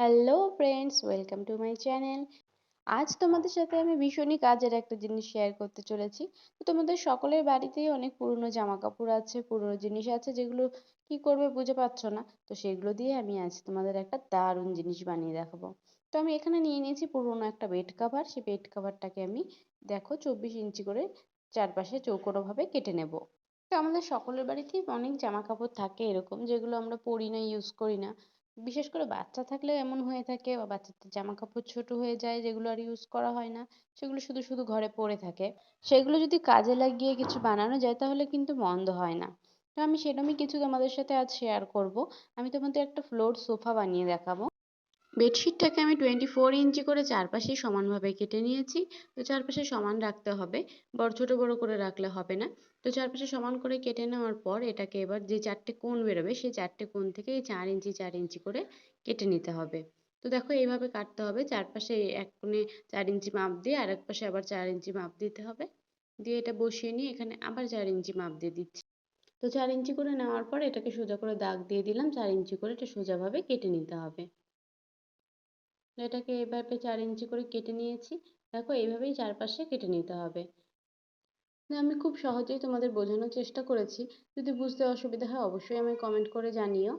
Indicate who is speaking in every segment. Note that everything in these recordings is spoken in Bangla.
Speaker 1: Hello friends welcome to my channel আজ তোমাদের সাথে আমি ভীষণই কাজের একটা জিনিস শেয়ার করতে চলেছি। তো তোমাদের সকলের বাড়িতেই অনেক পুরনো জামা কাপড় আছে, পুরনো জিনিস আছে, যেগুলো কি করবে বুঝে পাচ্ছ না? তো সেগুলো দিয়ে আমি আজ তোমাদের একটা দারুণ জিনিস বানিয়ে দেখাবো। তো আমি এখানে নিয়ে নিয়েছি পুরনো একটা বেড কাভার সেই বেড কাভারটাকে আমি দেখো চব্বিশ ইঞ্চি করে চারপাশে চৌকোনোভাবে কেটে নেব। তো আমাদের সকলের বাড়িতেই অনেক জামা কাপড় থাকে এরকম, যেগুলো আমরা পরি না ইউজ করি না। বিশেষ করে বাচ্চা থাকলে এমন হয়ে থাকে, বা বাচ্চাদের জামা কাপড় ছোট হয়ে যায় যেগুলো আর ইউজ করা হয় না, সেগুলো শুধু শুধু ঘরে পড়ে থাকে। সেগুলো যদি কাজে লাগিয়ে কিছু বানানো যায় তাহলে কিন্তু মন্দ হয় না। তো আমি সেরকমই কিছু তোমাদের সাথে আজ শেয়ার করব। আমি তোমাদের একটা ফ্লোর সোফা বানিয়ে দেখাবো। বেডশিটটাকে আমি টোয়েন্টি ফোর ইঞ্চি করে চারপাশেই সমানভাবে কেটে নিয়েছি। তো চারপাশে সমান রাখতে হবে, বড় ছোট বড় করে রাখলে হবে না। তো চারপাশে সমান করে কেটে নেওয়ার পর এটাকে এবার যে চারটে কোণ বেরোবে, সেই চারটে কোণ থেকে এই চার ইঞ্চি চার ইঞ্চি করে কেটে নিতে হবে। তো দেখো এইভাবে কাটতে হবে, চারপাশে এক কোণে চার ইঞ্চি মাপ দিয়ে আর এক পাশে আবার চার ইঞ্চি মাপ দিতে হবে। দিয়ে এটা বসিয়ে নিয়ে এখানে আবার চার ইঞ্চি মাপ দিয়ে দিচ্ছি। তো চার ইঞ্চি করে নেওয়ার পর এটাকে সোজা করে দাগ দিয়ে দিলাম, চার ইঞ্চি করে এটা সোজাভাবে কেটে নিতে হবে। এটাকে এভাবে চার ইঞ্চি করে কেটে নিয়েছি। দেখো এইভাবেই চারপাশে কেটে নিতে হবে। আমি খুব সহজেই তোমাদের বোঝানোর চেষ্টা করেছি। যদি বুঝতে অসুবিধা হয়, অবশ্যই আমি কমেন্ট করে জানিও।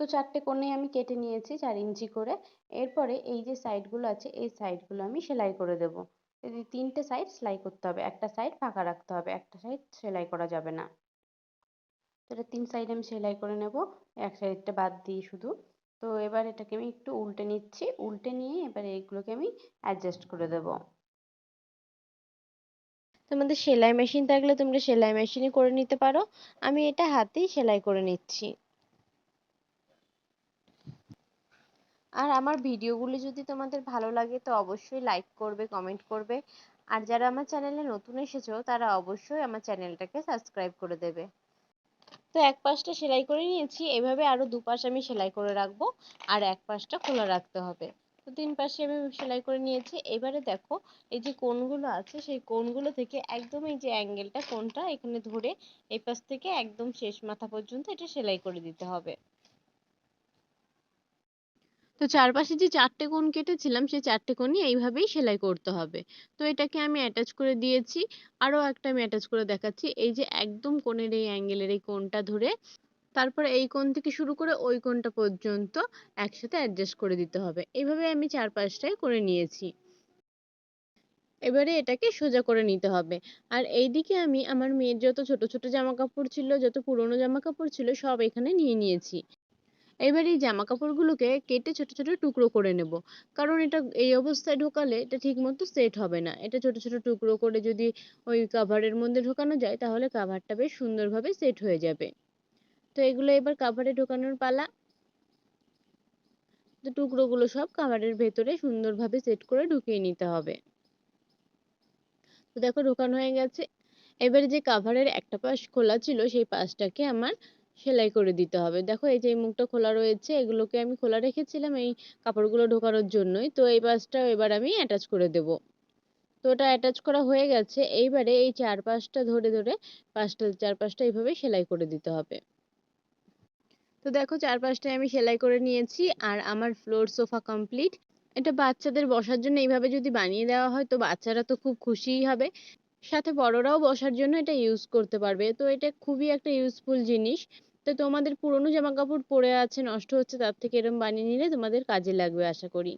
Speaker 1: তো চারটে কোণে আমি কেটে নিয়েছি চার ইঞ্চি করে। এরপরে এই যে সাইডগুলো আছে, এই সাইডগুলো আমি সেলাই করে দেবো। তিনটে সাইড সেলাই করতে হবে, একটা সাইড ফাঁকা রাখতে হবে, একটা সাইড সেলাই করা যাবে না। তো এটা তিন সাইড আমি সেলাই করে নেব, এক সাইডটা বাদ দিয়ে শুধু। তো এবার এটাকে আমি একটু উল্টে নিচ্ছি। উল্টে নিয়ে এবার এগুলোকে আমি অ্যাডজাস্ট করে দেবো। তোমাদের সেলাই মেশিন থাকলে তোমরা সেলাই মেশিনে করে নিতে পারো। আমি এটা হাতেই সেলাই করে নিচ্ছি। আর আমার ভিডিওগুলি যদি তোমাদের ভালো লাগে তো অবশ্যই লাইক করবে কমেন্ট করবে। আর যারা আমার চ্যানেলে নতুন এসেছ, তারা অবশ্যই আমার চ্যানেলটাকে সাবস্ক্রাইব করে দেবে। তো এক পাশটা সেলাই করে নিয়েছি, এভাবে আরও দুপাশ আমি সেলাই করে রাখব আর এক পাশটা খোলা রাখতে হবে। তো তিন পাশে আমি সেলাই করে নিয়েছি। এবারে দেখো, এই যে কোণগুলো আছে, সেই কোণগুলো থেকে একদম এই যে অ্যাঙ্গেলটা কোণটা এখানে ধরে এই পাশ থেকে একদম শেষ মাথা পর্যন্ত এটা সেলাই করে দিতে হবে। তো চারপাশে যে চারটে কোণ কেটেছিলাম সেই চারটে কোণই এইভাবেই সেলাই করতে হবে। তো এটাকে আমি অ্যাটাচ করে দিয়েছি। আরও একটা আমি অ্যাটাচ করে দেখাচ্ছি। এই যে একদম কোণের এই অ্যাঙ্গেলের এই কোণটা ধরে, তারপরে এই কোণ থেকে শুরু করে ওই কোণটা পর্যন্ত একসাথে অ্যাডজাস্ট করে দিতে হবে। এইভাবে আমি চার পাঁচটায় করে নিয়েছি। এবারে এটাকে সোজা করে নিতে হবে। আর এইদিকে আমি আমার মেয়ের যত ছোট ছোট জামা কাপড় ছিল, যত পুরনো জামা কাপড় ছিল, সব এখানে নিয়ে নিয়েছি। এবার এই জামা কাপড়গুলোকে কেটে ছোট ছোট টুকরো করে নেব। কারণ এটা এই অবস্থায় ঢোকালে এটা ঠিক মতো সেট হবে না। এটা ছোট ছোট টুকরো করে যদি ওই কাভারের মধ্যে ঢোকানো যায়, তাহলে কাভারটা বেশ সুন্দরভাবে সেট হয়ে যাবে। তো এগুলো এবার কাভারে ঢোকানোর পালা। তো টুকরোগুলো সব কাভারের ভেতরে সুন্দরভাবে সেট করে ঢুকিয়ে নিতে হবে। তো দেখো ঢোকানো হয়ে গেছে। এবারে যে কাভারের একটা পাশ খোলা ছিল, সেই পাশটাকে আমার সেলাই করে দিতে হবে। দেখো এই যে এই মুখটা খোলা রয়েছে, এগুলোকে আমি খোলা রেখেছিলাম এই কাপড়গুলো ঢোকানোর জন্যই। তো এই পাশটাও এবার আমি অ্যাটাচ করে দেব। তো ওটা অ্যাটাচ করা হয়ে গেছে। এইবারে এই চার পাশটা ধরে ধরে পাশটা এইভাবে সেলাই করে দিতে হবে। তো দেখো চারপাশটায় আমি সেলাই করে নিয়েছি আর আমার ফ্লোর সোফা কমপ্লিট এটা বাচ্চাদের বসার জন্য এইভাবে যদি বানিয়ে দেওয়া হয় তো বাচ্চারা তো খুব খুশিই হবে। সাথে বড়রাও বসার জন্য এটা ইউজ করতে পারবে। তো এটা খুবই একটা ইউজফুল জিনিস। তো তোমাদের পুরনো জামা কাপড় পরে আছে, নষ্ট হচ্ছে, তার থেকে এরম বানিয়ে নিলে তোমাদের কাজে লাগবে, আশা করি।